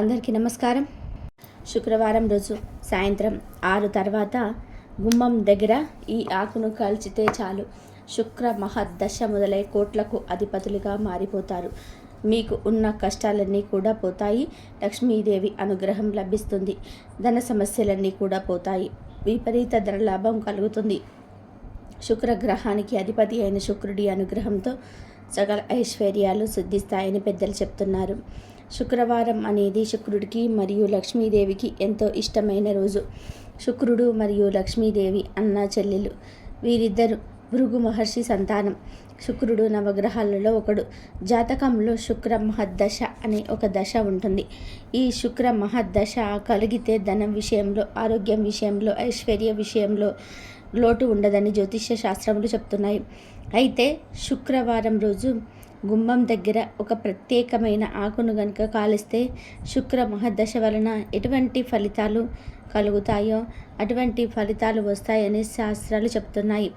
అందరికీ నమస్కారం. శుక్రవారం రోజు సాయంత్రం ఆరు తర్వాత గుమ్మం దగ్గర ఈ ఆకును కాల్చితే చాలు. శుక్ర మహద్దశ మొదలై కోట్లకు అధిపతులుగా మారిపోతారు. మీకు ఉన్న కష్టాలన్నీ కూడా పోతాయి. లక్ష్మీదేవి అనుగ్రహం లభిస్తుంది. ధన సమస్యలన్నీ కూడా పోతాయి. విపరీత ధనలాభం కలుగుతుంది. శుక్రగ్రహానికి అధిపతి అయిన శుక్రుడి అనుగ్రహంతో సకల ఐశ్వర్యాలు సిద్ధిస్తాయని పెద్దలు చెప్తున్నారు. శుక్రవారం అనేది శుక్రుడికి మరియు లక్ష్మీదేవికి ఎంతో ఇష్టమైన రోజు. శుక్రుడు మరియు లక్ష్మీదేవి అన్న చెల్లెలు వీరిద్దరు భృగు మహర్షి సంతానం. శుక్రుడు నవగ్రహాలలో ఒకడు. జాతకంలో శుక్ర మహద్దశ అనే ఒక దశ ఉంటుంది. ఈ శుక్ర మహద్దశ కలిగితే ధనం విషయంలో ఆరోగ్యం విషయంలో ఐశ్వర్య విషయంలో లోటు ఉండదని జ్యోతిష్య శాస్త్రములు చెప్తున్నాయి. అయితే శుక్రవారం రోజు గుమ్మం దగ్గర ఒక ప్రత్యేకమైన ఆకును గనుక కాలిస్తే శుక్ర మహదశ వలన ఎటువంటి ఫలితాలు కలుగుతాయో అటువంటి ఫలితాలు వస్తాయని శాస్త్రాలు చెప్తున్నాయి.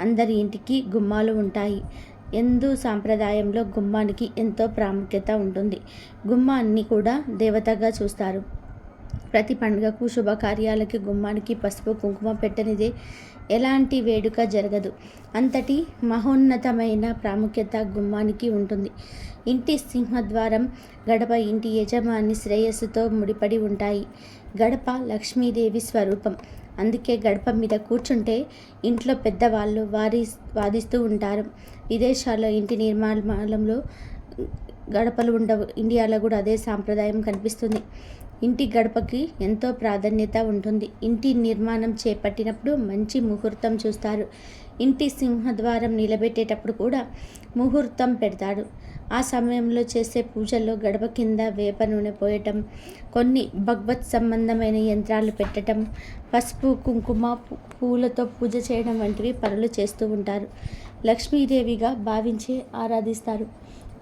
అందరి ఇంటికి గుమ్మాలు ఉంటాయి. ఎందు సాంప్రదాయంలో గుమ్మానికి ఎంతో ప్రాముఖ్యత ఉంటుంది. గుమ్మాన్ని కూడా దేవతగా చూస్తారు. ప్రతి పండుగకు శుభకార్యాలకి గుమ్మానికి పసుపు కుంకుమ పెట్టనిదే ఎలాంటి వేడుక జరగదు. అంతటి మహోన్నతమైన ప్రాముఖ్యత గుమ్మానికి ఉంటుంది. ఇంటి సింహద్వారం గడప ఇంటి యజమాని శ్రేయస్సుతో ముడిపడి ఉంటాయి. గడప లక్ష్మీదేవి స్వరూపం. అందుకే గడప మీద కూర్చుంటే ఇంట్లో పెద్దవాళ్ళు వారి వాదిస్తూ ఉంటారు. విదేశాల్లో ఇంటి నిర్మాణంలో గడపలు ఉండవు. ఇండియాలో కూడా అదే సాంప్రదాయం కనిపిస్తుంది. ఇంటి గడపకి ఎంతో ప్రాధాన్యత ఉంటుంది. ఇంటి నిర్మాణం చేపట్టినప్పుడు మంచి ముహూర్తం చూస్తారు. ఇంటి సింహద్వారం నిలబెట్టేటప్పుడు కూడా ముహూర్తం పెడతాడు. ఆ సమయంలో చేసే పూజల్లో గడప కింద వేప నూనె పోయటం కొన్ని భగవత్ సంబంధమైన యంత్రాలు పెట్టడం పసుపు కుంకుమ పూలతో పూజ చేయడం వంటివి పనులు చేస్తూ ఉంటారు. లక్ష్మీదేవిగా భావించి ఆరాధిస్తారు.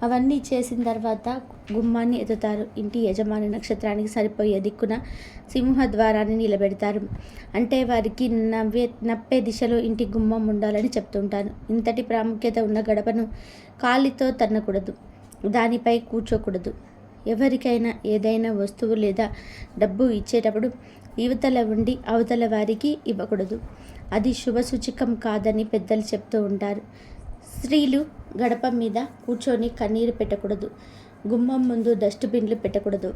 అవన్నీ చేసిన తర్వాత గుమ్మాన్ని ఎత్తుతారు ఇంటి యజమాని నక్షత్రానికి సరిపోయే దిక్కున సింహద్వారాన్ని నిలబెడతారు. అంటే వారికి నవ్వే నప్పే దిశలో ఇంటి గుమ్మం ఉండాలని చెప్తుంటాను ఇంతటి ప్రాముఖ్యత ఉన్న గడపను కాలితో తన్నకూడదు. దానిపై కూర్చోకూడదు. ఎవరికైనా ఏదైనా వస్తువు లేదా డబ్బు ఇచ్చేటప్పుడు యువతల ఉండి అవతల వారికి ఇవ్వకూడదు. అది శుభసూచకం కాదని పెద్దలు చెప్తూ ఉంటారు. స్త్రీలు గడప మీద కూర్చొని కన్నీరు పెట్టకూడదు. గుమ్మం ముందు డస్ట్బిన్లు పెట్టకూడదు.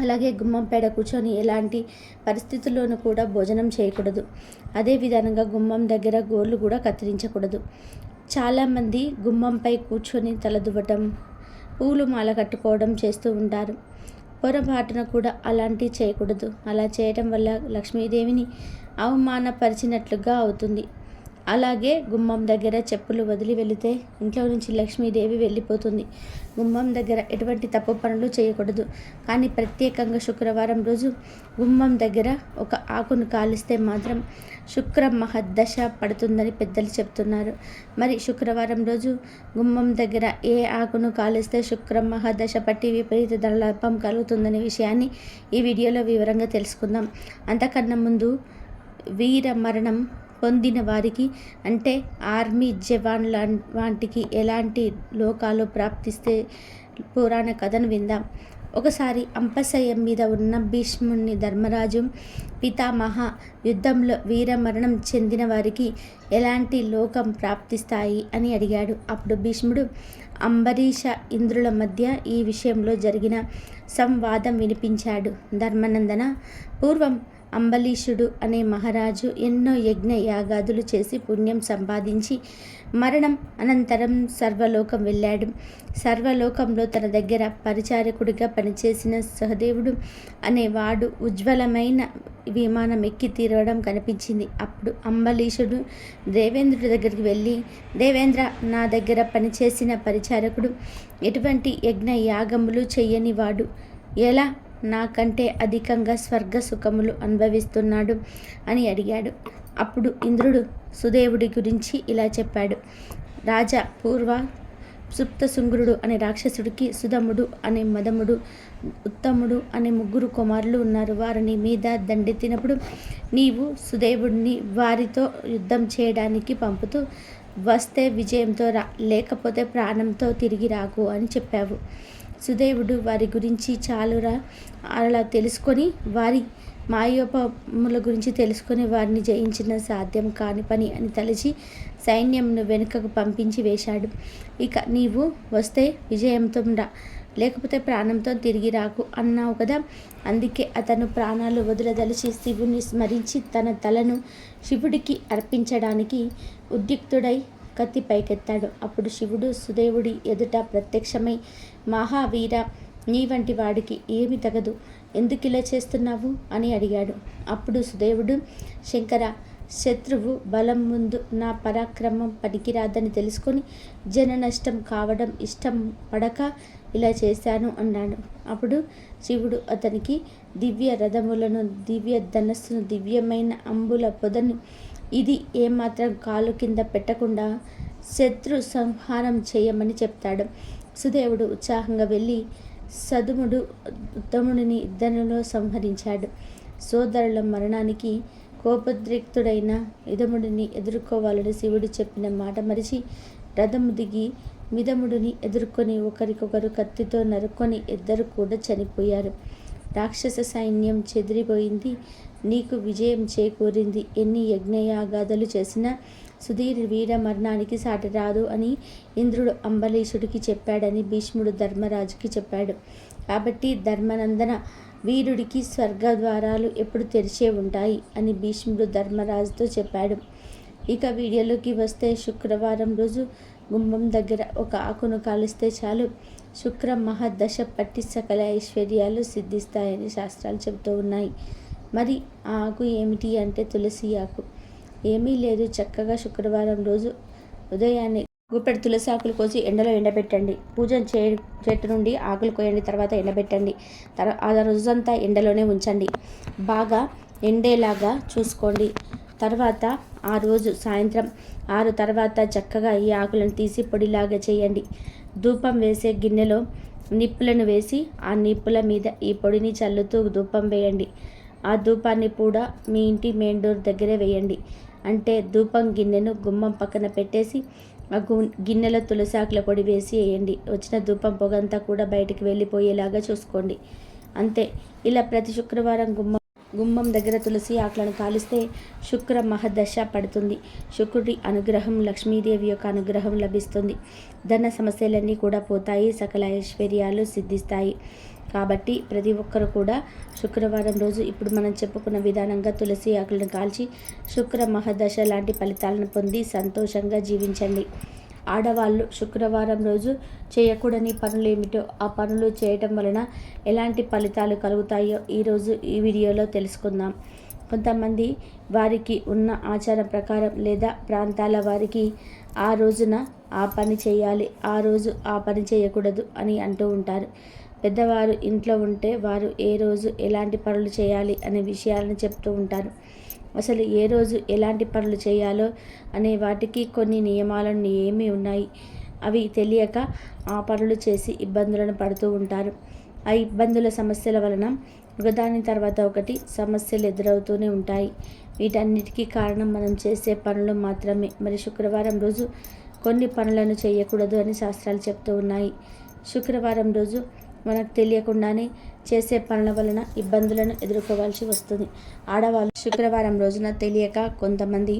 అలాగే గుమ్మం పేడ కూర్చొని ఎలాంటి పరిస్థితుల్లోనూ కూడా భోజనం చేయకూడదు. అదే విధంగా గుమ్మం దగ్గర గోర్లు కూడా కత్తిరించకూడదు. చాలామంది గుమ్మంపై కూర్చొని తలదువ్వటం పూలు మాల కట్టుకోవడం చేస్తూ ఉంటారు. పొరపాటున కూడా అలాంటివి చేయకూడదు. అలా చేయటం వల్ల లక్ష్మీదేవిని అవమానపరిచినట్లుగా అవుతుంది. అలాగే గుమ్మం దగ్గర చెప్పులు వదిలి వెళితే ఇంట్లో నుంచి లక్ష్మీదేవి వెళ్ళిపోతుంది. గుమ్మం దగ్గర ఎటువంటి తప్పు పనులు చేయకూడదు. కానీ ప్రత్యేకంగా శుక్రవారం రోజు గుమ్మం దగ్గర ఒక ఆకును కాలిస్తే మాత్రం శుక్ర మహద్దశ పడుతుందని పెద్దలు చెప్తున్నారు. మరి శుక్రవారం రోజు గుమ్మం దగ్గర ఏ ఆకును కాలిస్తే శుక్ర మహదశ పట్టి విపరీత ధనలాభం కలుగుతుందనే విషయాన్ని ఈ వీడియోలో వివరంగా తెలుసుకుందాం. అంతకన్నా ముందు వీర మరణం పొందిన వారికి అంటే ఆర్మీ జవాన్ వాటికి ఎలాంటి లోకాలు ప్రాప్తిస్తే పురాణ కథను విందాం. ఒకసారి అంపశయం మీద ఉన్న భీష్ముని ధర్మరాజు పితామహ యుద్ధంలో వీరమరణం చెందిన వారికి ఎలాంటి లోకం ప్రాప్తిస్తాయి అని అడిగాడు. అప్పుడు భీష్ముడు అంబరీష ఇంద్రుల మధ్య ఈ విషయంలో జరిగిన సంవాదం వినిపించాడు. ధర్మనందన పూర్వం అంబలీషుడు అనే మహారాజు ఎన్నో యజ్ఞ యాగాదులు చేసి పుణ్యం సంపాదించి మరణం అనంతరం సర్వలోకం వెళ్ళాడు. సర్వలోకంలో తన దగ్గర పరిచారకుడిగా పనిచేసిన సహదేవుడు అనేవాడు ఉజ్వలమైన విమానం ఎక్కి తీరవడం కనిపించింది. అప్పుడు అంబలీషుడు దేవేంద్రుడి దగ్గరికి వెళ్ళి దేవేంద్ర నా దగ్గర పనిచేసిన పరిచారకుడు ఎటువంటి యజ్ఞ యాగములు చెయ్యని వాడు? ఎలా? నాకంటే అధికంగా స్వర్గ సుఖములు అనుభవిస్తున్నాడు అని అడిగాడు. అప్పుడు ఇంద్రుడు సుదేవుడి గురించి ఇలా చెప్పాడు. రాజా పూర్వ సుప్తశృంగుడు అనే రాక్షసుడికి సుధముడు అనే మదముడు ఉత్తముడు అనే ముగ్గురు కుమారులు ఉన్నారు. వారిని మీద దండెత్తినప్పుడు నీవు సుదేవుడిని వారితో యుద్ధం చేయడానికి పంపుతూ వస్తే విజయంతో రా లేకపోతే ప్రాణంతో తిరిగి రాకు అని చెప్పావు. సుదేవుడు వారి గురించి చాలురా అలా తెలుసుకొని వారి మాయోపముల గురించి తెలుసుకొని వారిని జయించిన సాధ్యం కాని పని అని తలచి సైన్యంను వెనుకకు పంపించి వేశాడు. ఇక నీవు వస్తే విజయంతో రా లేకపోతే ప్రాణంతో తిరిగి రాకు అన్నావు కదా. అందుకే అతను ప్రాణాలు వదులదలిచి శివుని స్మరించి తన తలను శివుడికి అర్పించడానికి ఉద్యుక్తుడై కత్తి పైకెత్తాడు. అప్పుడు శివుడు సుదేవుడి ఎదుట ప్రత్యక్షమై మహావీర నీ వంటి వాడికి ఏమి తగదు. ఎందుకు ఇలా చేస్తున్నావు? అని అడిగాడు. అప్పుడు సుదేవుడు శంకర శత్రువు బలం ముందు నా పరాక్రమం పనికిరాదని తెలుసుకొని జన నష్టం కావడం ఇష్టం పడక ఇలా చేశాను అన్నాడు. అప్పుడు శివుడు అతనికి దివ్య రథములను దివ్య ధనస్సును దివ్యమైన అంబుల పొదను ఇది ఏమాత్రం కాలు కింద పెట్టకుండా శత్రు సంహారం చేయమని చెప్తాడు. సుదేవుడు ఉత్సాహంగా వెళ్ళి సదుముడు ఉత్తముడిని ఇద్దరిలో సంహరించాడు. సోదరుల మరణానికి కోపద్రిక్తుడైన ఇదముడిని ఎదుర్కోవాలని శివుడు చెప్పిన మాట మరిచి రథము దిగి మిదముడిని ఎదుర్కొని ఒకరికొకరు కత్తితో నరుక్కొని ఇద్దరు కూడా చనిపోయారు. రాక్షస సైన్యం చెదిరిపోయింది. నీకు విజయం చేకూరింది. ఎన్ని యజ్ఞయాగాదులు చేసినా సుధీర్ వీర మరణానికి సాటి రాదు అని ఇంద్రుడు అంబరీషుడికి చెప్పాడని భీష్ముడు ధర్మరాజుకి చెప్పాడు. కాబట్టి ధర్మనందన వీరుడికి స్వర్గ ద్వారాలు ఎప్పుడు తెరిచే ఉంటాయి అని భీష్ముడు ధర్మరాజుతో చెప్పాడు. ఇక వీడియోలోకి వస్తే శుక్రవారం రోజు గుంభం దగ్గర ఒక ఆకును కాలిస్తే చాలు. శుక్ర మహాదశ పట్టి సకల ఐశ్వర్యాలు సిద్ధిస్తాయని శాస్త్రాలు చెబుతూ ఉన్నాయి. మరి ఆ ఆకు ఏమిటి అంటే తులసి ఆకు. ఏమీ లేదు చక్కగా శుక్రవారం రోజు ఉదయాన్నే గుప్పెడు తులసి ఆకులు కోసి ఎండలో ఎండబెట్టండి. పూజ చే చెట్టు నుండి ఆకులు కోయండి తర్వాత ఎండబెట్టండి. తర్వాత ఆ రోజంతా ఎండలోనే ఉంచండి. బాగా ఎండేలాగా చూసుకోండి. తర్వాత ఆ రోజు సాయంత్రం ఆరు తర్వాత చక్కగా ఈ ఆకులను తీసి పొడిలాగా చేయండి. ధూపం వేసే గిన్నెలో నిప్పులను వేసి ఆ నిప్పుల మీద ఈ పొడిని చల్లుతూ ధూపం వేయండి. ఆ ధూపాన్ని కూడా మీ ఇంటి మెయిన్ డోర్ దగ్గరే వేయండి. అంటే ధూపం గిన్నెను గుమ్మం పక్కన పెట్టేసి ఆ గు గిన్నెలో తులసాకుల పొడి వేసి వేయండి. వచ్చిన ధూపం పొగంతా కూడా బయటికి వెళ్ళిపోయేలాగా చూసుకోండి. అంతే. ఇలా ప్రతి శుక్రవారం గుమ్మం గుమ్మం దగ్గర తులసి ఆకులను కాలిస్తే శుక్ర మహదశ పడుతుంది. శుక్రుడి అనుగ్రహం లక్ష్మీదేవి యొక్క అనుగ్రహం లభిస్తుంది. ధన సమస్యలన్నీ కూడా పోతాయి. సకల ఐశ్వర్యాలు సిద్ధిస్తాయి. కాబట్టి ప్రతి ఒక్కరు కూడా శుక్రవారం రోజు ఇప్పుడు మనం చెప్పుకున్న విధానంగా తులసి ఆకులను కాల్చి శుక్ర మహదశ లాంటి ఫలితాలను పొంది సంతోషంగా జీవించండి. ఆడవాళ్ళు శుక్రవారం రోజు చేయకూడని పనులు ఏమిటో ఆ పనులు చేయటం వలన ఎలాంటి ఫలితాలు కలుగుతాయో ఈరోజు ఈ వీడియోలో తెలుసుకుందాం. కొంతమంది వారికి ఉన్న ఆచారం ప్రకారం లేదా ప్రాంతాల వారికి ఆ రోజున ఆ పని చేయాలి ఆ రోజు ఆ పని చేయకూడదు అని అంటూ ఉంటారు. పెద్దవారు ఇంట్లో ఉంటే వారు ఏ రోజు ఎలాంటి పనులు చేయాలి అనే విషయాలను చెప్తూ ఉంటారు. అసలు ఏ రోజు ఎలాంటి పనులు చేయాలో అనే వాటికి కొన్ని నియమాలను ఏమి ఉన్నాయి. అవి తెలియక ఆ పనులు చేసి ఇబ్బందులను పడుతూ ఉంటారు. ఆ ఇబ్బందుల సమస్యల వలన ఒకదాని తర్వాత ఒకటి సమస్యలు ఎదురవుతూనే ఉంటాయి. వీటన్నిటికీ కారణం మనం చేసే పనులు మాత్రమే. మరి శుక్రవారం రోజు కొన్ని పనులను చేయకూడదు అని శాస్త్రాలు చెప్తూ ఉన్నాయి. శుక్రవారం రోజు మనకు తెలియకుండానే చేసే పనుల వలన ఇబ్బందులను ఎదుర్కోవాల్సి వస్తుంది. ఆడవాళ్ళు శుక్రవారం రోజున తెలియక కొంతమంది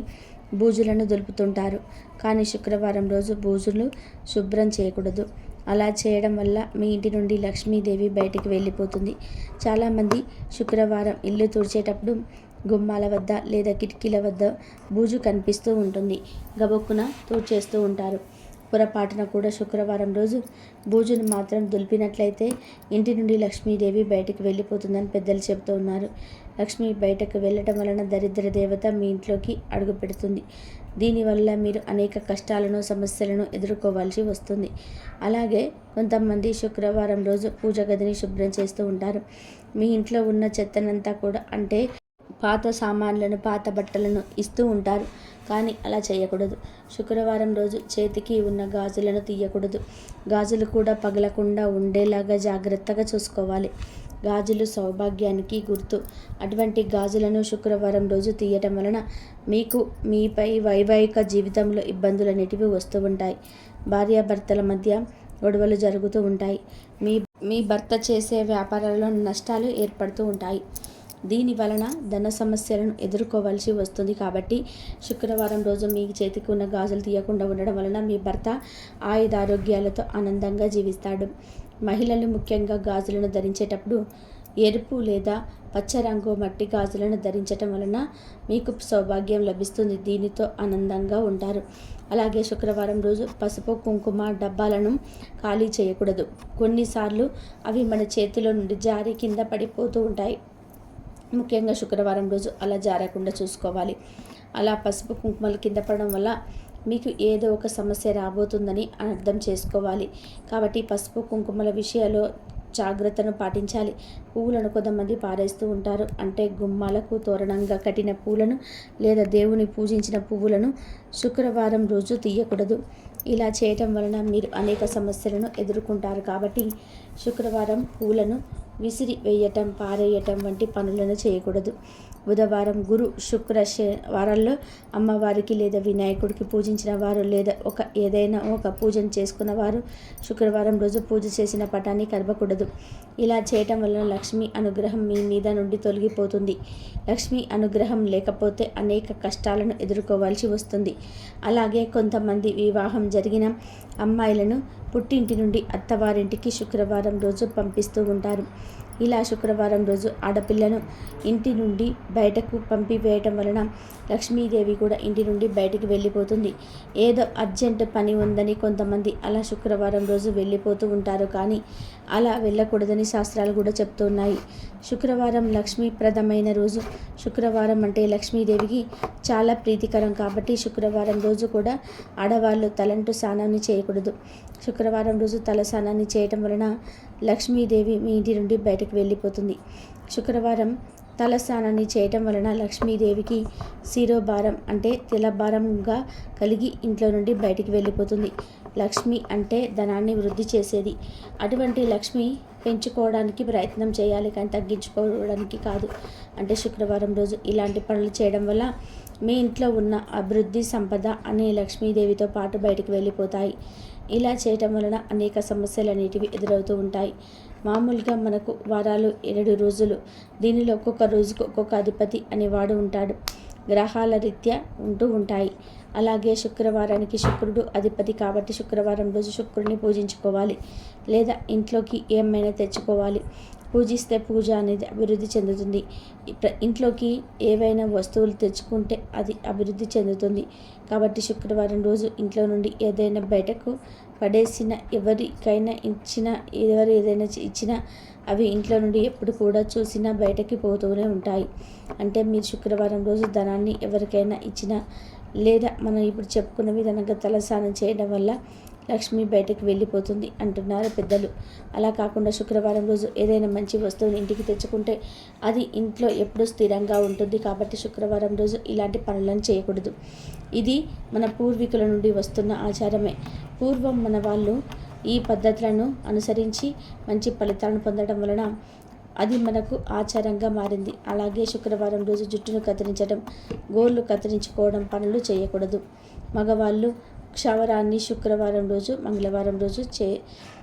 బూజులను దులుపుతుంటారు. కానీ శుక్రవారం రోజు బూజులు శుభ్రం చేయకూడదు. అలా చేయడం వల్ల మీ ఇంటి నుండి లక్ష్మీదేవి బయటికి వెళ్ళిపోతుంది. చాలామంది శుక్రవారం ఇల్లు తుడిచేటప్పుడు గుమ్మాల వద్ద లేదా కిటికీల వద్ద బూజు కనిపిస్తూ ఉంటుంది. గబొక్కున తుడిచేస్తూ ఉంటారు. పొరపాటున కూడా శుక్రవారం రోజు భోజనం మాత్రం దులిపినట్లయితే ఇంటి నుండి లక్ష్మీదేవి బయటకు వెళ్ళిపోతుందని పెద్దలు చెబుతూ ఉన్నారు. లక్ష్మి బయటకు వెళ్ళటం వలన దరిద్ర దేవత మీ ఇంట్లోకి అడుగు పెడుతుంది. దీనివల్ల మీరు అనేక కష్టాలను సమస్యలను ఎదుర్కోవాల్సి వస్తుంది. అలాగే కొంతమంది శుక్రవారం రోజు పూజ గదిని శుభ్రం చేస్తూ ఉంటారు. మీ ఇంట్లో ఉన్న చెత్తనంతా కూడా అంటే పాత సామాన్లను పాత బట్టలను ఇస్తూ ఉంటారు. కానీ అలా చేయకూడదు. శుక్రవారం రోజు చేతికి ఉన్న గాజులను తీయకూడదు. గాజులు కూడా పగలకుండా ఉండేలాగా జాగ్రత్తగా చూసుకోవాలి. గాజులు సౌభాగ్యానికి గుర్తు. అటువంటి గాజులను శుక్రవారం రోజు తీయటం వలన మీకు మీపై వైవాహిక జీవితంలో ఇబ్బందులు అనేటివి వస్తూ ఉంటాయి. భార్యాభర్తల మధ్య గొడవలు జరుగుతూ ఉంటాయి. మీ మీ భర్త చేసే వ్యాపారాల్లో నష్టాలు ఏర్పడుతూ ఉంటాయి. దీని వలన ధన సమస్యలను ఎదుర్కోవాల్సి వస్తుంది కాబట్టి శుక్రవారం రోజు మీ చేతికి ఉన్న గాజులు తీయకుండా ఉండడం వలన మీ భర్త ఆయుధారోగ్యాలతో ఆనందంగా జీవిస్తాడు. మహిళలు ముఖ్యంగా గాజులను ధరించేటప్పుడు ఎరుపు లేదా పచ్చ రంగు మట్టి గాజులను ధరించటం వలన మీకు సౌభాగ్యం లభిస్తుంది. దీనితో ఆనందంగా ఉంటారు. అలాగే శుక్రవారం రోజు పసుపు కుంకుమ డబ్బాలను ఖాళీ చేయకూడదు. కొన్నిసార్లు అవి మన చేతిలో నుండి జారి కింద పడిపోతూ ఉంటాయి. ముఖ్యంగా శుక్రవారం రోజు అలా జారకుండా చూసుకోవాలి. అలా పసుపు కుంకుమలు కింద పడడం వల్ల మీకు ఏదో ఒక సమస్య రాబోతుందని అర్థం చేసుకోవాలి. కాబట్టి పసుపు కుంకుమల విషయాల్లో జాగ్రత్తను పాటించాలి. పువ్వులను కొంతమంది పారేస్తూ ఉంటారు. అంటే గుమ్మాలకు తోరణంగా కట్టిన పూలను లేదా దేవుని పూజించిన పువ్వులను శుక్రవారం రోజు తీయకూడదు. ఇలా చేయటం వలన మీరు అనేక సమస్యలను ఎదుర్కొంటారు. కాబట్టి శుక్రవారం పూలను విసిరి వేయటం పారేయటం వంటి పనులను చేయకూడదు. బుధవారం గురు శుక్ర వారాల్లో అమ్మవారికి లేదా వినాయకుడికి పూజించిన వారు లేదా ఒక ఏదైనా ఒక పూజను చేసుకున్న వారు శుక్రవారం రోజు పూజ చేసిన పటాన్ని కలపకూడదు. ఇలా చేయటం వలన లక్ష్మి అనుగ్రహం మీ మీద నుండి తొలగిపోతుంది. లక్ష్మి అనుగ్రహం లేకపోతే అనేక కష్టాలను ఎదుర్కోవాల్సి వస్తుంది. అలాగే కొంతమంది వివాహం జరిగిన అమ్మాయిలను పుట్టింటి నుండి అత్తవారింటికి శుక్రవారం రోజు పంపిస్తూ ఉంటారు. ఇలా శుక్రవారం రోజు ఆడపిల్లను ఇంటి నుండి బయటకు పంపివేయటం వలన లక్ష్మీదేవి కూడా ఇంటి నుండి బయటికి వెళ్ళిపోతుంది. ఏదో అర్జెంట్ పని ఉందని కొంతమంది అలా శుక్రవారం రోజు వెళ్ళిపోతూ ఉంటారు. కానీ అలా వెళ్ళకూడదని శాస్త్రాలు కూడా చెప్తున్నాయి. శుక్రవారం లక్ష్మీప్రదమైన రోజు. శుక్రవారం అంటే లక్ష్మీదేవికి చాలా ప్రీతికరం కాబట్టి శుక్రవారం రోజు కూడా ఆడవాళ్ళు తలంటు స్నానాన్ని చేయకూడదు. శుక్రవారం రోజు తల స్నానాన్ని చేయటం వలన లక్ష్మీదేవి మీ ఇంటి నుండి బయటకు వెళ్ళిపోతుంది. శుక్రవారం తల స్నానాన్ని చేయటం వలన లక్ష్మీదేవికి శిరోభారం అంటే తిలభారంగా కలిగి ఇంట్లో నుండి బయటికి వెళ్ళిపోతుంది. లక్ష్మి అంటే ధనాన్ని వృద్ధి చేసేది. అటువంటి లక్ష్మి పెంచుకోవడానికి ప్రయత్నం చేయాలి కానీ తగ్గించుకోవడానికి కాదు. అంటే శుక్రవారం రోజు ఇలాంటి పనులు చేయడం వల్ల మీ ఇంట్లో ఉన్న అభివృద్ధి సంపద అనే లక్ష్మీదేవితో పాటు బయటకు వెళ్ళిపోతాయి. ఇలా చేయటం వలన అనేక సమస్యలు అనేటివి ఎదురవుతూ ఉంటాయి. మామూలుగా మనకు వారాలు ఏడు రోజులు. దీనిలో ఒక్కొక్క రోజుకు ఒక్కొక్క అధిపతి అనేవాడు ఉంటాడు. గ్రహాల రీత్యా ఉంటూ ఉంటాయి. అలాగే శుక్రవారానికి శుక్రుడు అధిపతి కాబట్టి శుక్రవారం రోజు శుక్రుడిని పూజించుకోవాలి. లేదా ఇంట్లోకి ఏమైనా తెచ్చుకోవాలి. పూజిస్తే పూజ అనేది అభివృద్ధి చెందుతుంది. ఇంట్లోకి ఏవైనా వస్తువులు తెచ్చుకుంటే అది అభివృద్ధి చెందుతుంది. కాబట్టి శుక్రవారం రోజు ఇంట్లో నుండి ఏదైనా బయటకు పడేసిన ఎవరికైనా ఇచ్చిన ఎవరు ఏదైనా ఇచ్చినా అవి ఇంట్లో నుండి ఎప్పుడు కూడా చూసినా బయటకి పోతూనే ఉంటాయి. అంటే మీరు శుక్రవారం రోజు ధనాన్ని ఎవరికైనా ఇచ్చినా లేదా మనం ఇప్పుడు చెప్పుకున్న విధంగా తలస్నానం చేయడం వల్ల లక్ష్మి బయటకు వెళ్ళిపోతుంది అంటున్నారు పెద్దలు. అలా కాకుండా శుక్రవారం రోజు ఏదైనా మంచి వస్తువుని ఇంటికి తెచ్చుకుంటే అది ఇంట్లో ఎప్పుడు స్థిరంగా ఉంటుంది కాబట్టి శుక్రవారం రోజు ఇలాంటి పనులను చేయకూడదు. ఇది మన పూర్వీకుల నుండి వస్తున్న ఆచారమే. పూర్వం మన వాళ్ళు ఈ పద్ధతులను అనుసరించి మంచి ఫలితాలను పొందడం వలన అది మనకు ఆచారంగా మారింది. అలాగే శుక్రవారం రోజు జుట్టును కత్తిరించడం గోళ్ళు కత్తిరించుకోవడం పనులు చేయకూడదు. మగవాళ్ళు క్షవరాన్ని శుక్రవారం రోజు మంగళవారం రోజు చే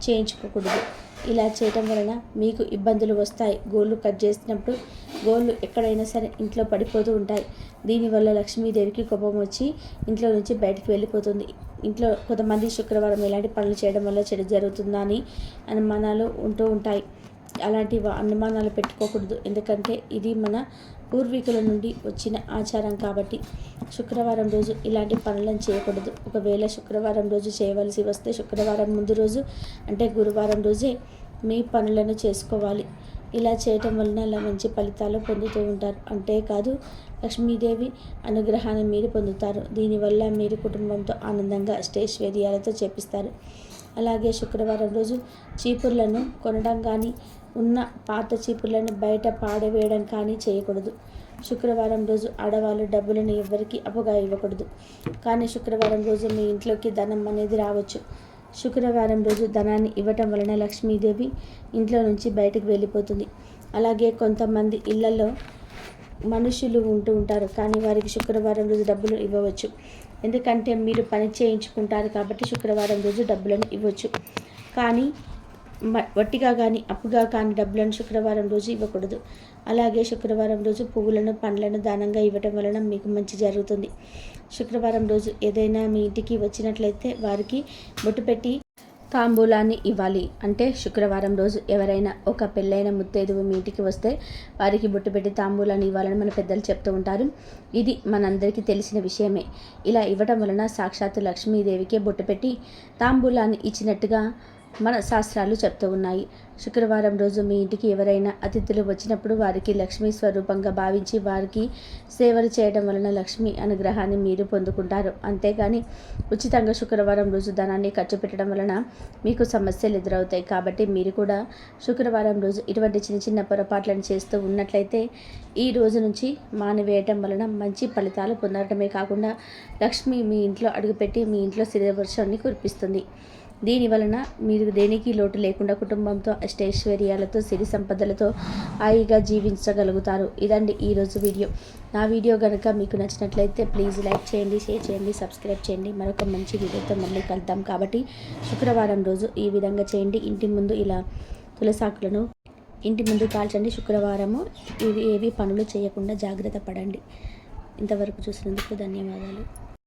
చేయించుకోకూడదు. ఇలా చేయటం వలన మీకు ఇబ్బందులు వస్తాయి. గోళ్ళు కట్ చేసినప్పుడు గోళ్ళు ఎక్కడైనా సరే ఇంట్లో పడిపోతూ ఉంటాయి. దీనివల్ల లక్ష్మీదేవికి కోపం వచ్చి ఇంట్లో నుంచి బయటికి వెళ్ళిపోతుంది. ఇంట్లో కొంతమంది శుక్రవారం ఎలాంటి పనులు చేయడం వల్ల చెడు జరుగుతుందా అని అనుమానాలు ఉంటూ ఉంటాయి. అలాంటి అనుమానాలు పెట్టుకోకూడదు. ఎందుకంటే ఇది మన పూర్వీకుల నుండి వచ్చిన ఆచారం కాబట్టి శుక్రవారం రోజు ఇలాంటి పనులను చేయకూడదు. ఒకవేళ శుక్రవారం రోజు చేయవలసి వస్తే శుక్రవారం ముందు రోజు అంటే గురువారం రోజే మీ పనులను చేసుకోవాలి. ఇలా చేయటం వలన అలా మంచి ఫలితాలు పొందుతూ ఉంటారు. అంతేకాదు లక్ష్మీదేవి అనుగ్రహాన్ని మీరు పొందుతారు. దీనివల్ల మీరు కుటుంబంతో ఆనందంగా స్టేశ్వర్యాలతో చేపిస్తారు. అలాగే శుక్రవారం రోజు చీపుర్లను కొనడం కానీ ఉన్న పాత చీపుర్లను బయట పాడవేయడం కానీ చేయకూడదు. శుక్రవారం రోజు ఆడవాళ్ళు డబ్బులను ఎవరికి అప్పుగా ఇవ్వకూడదు. కానీ శుక్రవారం రోజు మీ ఇంట్లోకి ధనం అనేది రావచ్చు. శుక్రవారం రోజు ధనాన్ని ఇవ్వటం వలన లక్ష్మీదేవి ఇంట్లో నుంచి బయటకు వెళ్ళిపోతుంది. అలాగే కొంతమంది ఇళ్ళలో మనుషులు ఉంటూ ఉంటారు కానీ వారికి శుక్రవారం రోజు డబ్బులు ఇవ్వవచ్చు. ఎందుకంటే మీరు పని చేయించుకుంటారు కాబట్టి శుక్రవారం రోజు డబ్బులను ఇవ్వచ్చు. కానీ మ- వట్టిగా కానీ అప్పుగా కానీ డబ్బులను శుక్రవారం రోజు ఇవ్వకూడదు. అలాగే శుక్రవారం రోజు పువ్వులను పండ్లను దానంగా ఇవ్వటం వలన మీకు మంచి జరుగుతుంది. శుక్రవారం రోజు ఏదైనా మీ ఇంటికి వచ్చినట్లయితే వారికి బొట్టు పెట్టి తాంబూలాన్ని ఇవ్వాలి. అంటే శుక్రవారం రోజు ఎవరైనా ఒక పెళ్ళైన ముత్తైదువు మీ ఇంటికి వస్తే వారికి బొట్టు పెట్టి తాంబూలాన్ని ఇవ్వాలని మన పెద్దలు చెప్తూ ఉంటారు. ఇది మనందరికీ తెలిసిన విషయమే. ఇలా ఇవ్వటం వలన సాక్షాత్తు లక్ష్మీదేవికే బొట్టు పెట్టి తాంబూలాన్ని ఇచ్చినట్టుగా మన శాస్త్రాలు చెప్తూ ఉన్నాయి. శుక్రవారం రోజు మీ ఇంటికి ఎవరైనా అతిథులు వచ్చినప్పుడు వారికి లక్ష్మీ స్వరూపంగా భావించి వారికి సేవలు చేయడం వలన లక్ష్మి అనుగ్రహాన్ని మీరు పొందుకుంటారు. అంతేగాని ఉచితంగా శుక్రవారం రోజు ధనాన్ని ఖర్చు పెట్టడం వలన మీకు సమస్యలు ఎదురవుతాయి. కాబట్టి మీరు కూడా శుక్రవారం రోజు ఇటువంటి చిన్న చిన్న పొరపాట్లను చేస్తూ ఉన్నట్లయితే ఈ రోజు నుంచి మానివేయటం వలన మంచి ఫలితాలు పొందడమే కాకుండా లక్ష్మి మీ ఇంట్లో అడుగుపెట్టి మీ ఇంట్లో వర్షాన్ని కురిపిస్తుంది. దీని వలన మీరు దేనికి లోటు లేకుండా కుటుంబంతో అష్టైశ్వర్యాలతో సిరి సంపదలతో హాయిగా జీవించగలుగుతారు? ఇదండి ఈరోజు వీడియో. నా వీడియో కనుక మీకు నచ్చినట్లయితే ప్లీజ్ లైక్ చేయండి షేర్ చేయండి సబ్స్క్రైబ్ చేయండి. మరొక మంచి వీడియోతో మళ్ళీ కలుద్దాం. కాబట్టి శుక్రవారం రోజు ఈ విధంగా చేయండి. ఇంటి ముందు ఇలా తులసాకులను ఇంటి ముందు కాల్చండి. శుక్రవారము ఇవి ఏవి పనులు చేయకుండా జాగ్రత్త పడండి. ఇంతవరకు చూసినందుకు ధన్యవాదాలు.